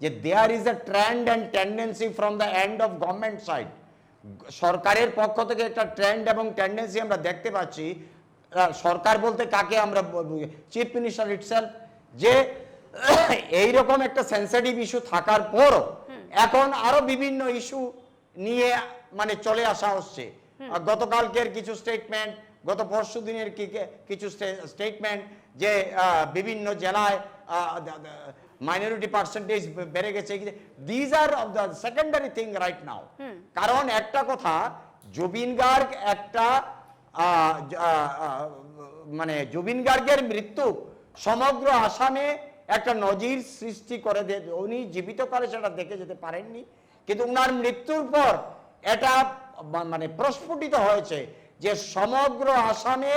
যে there is a trend and tendency from the end of government side সরকারের পক্ষ থেকে একটা ট্রেন্ড এবং টেন্ডেন্সি আমরা দেখতে পাচ্ছি। সরকার বলতে কাকে আমরা চিফ মিনিস্টার ইটসেলফ যে এই রকম একটা সেন্সিটিভ ইস্যু থাকার পরও এখন আরও বিভিন্ন ইস্যু নিয়ে মানে চলে আসা হচ্ছে। গতকালকের কিছু স্টেটমেন্ট গত পরশু দিনের কিছু স্টেটমেন্ট যে বিভিন্ন জেলায় মাইনরিটি পার্সেন্টেজ বেড়ে গেছে। These are of the secondary thing right now কারণ একটা কথা জুবিন গার্গ একটা মানে জুবিন গার্গের মৃত্যু সমগ্র আসামে একটা নজির সৃষ্টি করে উনি করে সেটা দেখে যেতে পারেননি। কিন্তু উনার মৃত্যুর পর এটা মানে প্রস্ফুটিত হয়েছে যে সমগ্র আসামে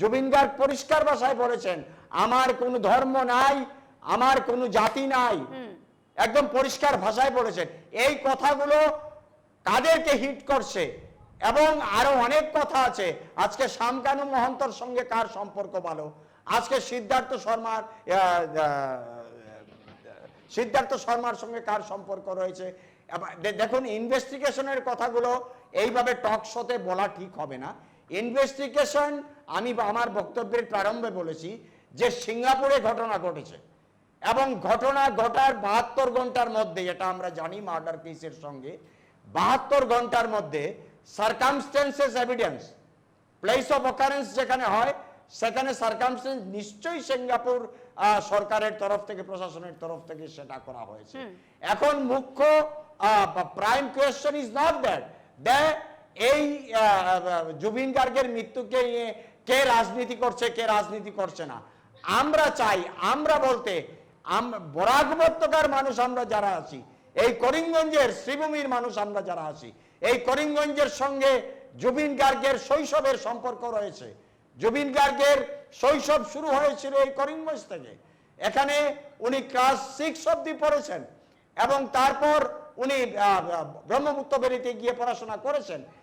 জুবিন গার্গ পরিষ্কার ভাষায় বলেছেন আমার কোনো ধর্ম নাই আমার কোনো জাতি নাই। একদম পরিষ্কার ভাষায় বলেছেন। এই কথাগুলো কাদেরকে হিট করছে? এবং আরও অনেক কথা আছে। আজকে শামকানু মহন্তর সঙ্গে কার সম্পর্ক ভালো? আজকে সিদ্ধার্থ শর্মার সিদ্ধার্থ শর্মার সঙ্গে কার সম্পর্ক রয়েছে? দেখুন ইনভেস্টিগেশনের কথাগুলো এইভাবে টক শোতে বলা ঠিক হবে না। ইনভেস্টিগেশন আমি আমার বক্তব্যের প্রারম্ভে বলেছি যে সিঙ্গাপুরে ঘটনা ঘটেছে। এবং ঘটনা ঘটার বাহাত্তর ঘণ্টার মধ্যে এটা আমরা জানি মার্ডার কেসের সঙ্গে বাহাত্তর ঘণ্টার মধ্যে circumstances evidence place of occurrence যেখানে হয় সেখানে সার্কামস্টেন্স নিশ্চয়ই সিঙ্গাপুর সরকারের তরফ থেকে প্রশাসনের তরফ থেকে সেটা করা হয়েছে। এখন মুখ্য prime question is not that that এই জুবিন গার্গের মৃত্যুকে নিয়ে কে রাজনীতি করছে কে রাজনীতি করছে না। আমরা চাই আমরা বলতে বরাক মানুষ আমরা যারা আছি, এই করিমগঞ্জের শ্রীভূমির মানুষ আমরা যারা আছি, এই করিমগঞ্জের সঙ্গে জুবিন গার্গের শৈশবের সম্পর্ক রয়েছে। জুবিন গার্গের শৈশব শুরু হয়েছিল এই করিমগঞ্জ থেকে। এখানে উনি ক্লাস সিক্স অব্দি পড়েছেন এবং তারপর উনি ব্রহ্মপুত্র বেরিতে গিয়ে পড়াশোনা করেছেন।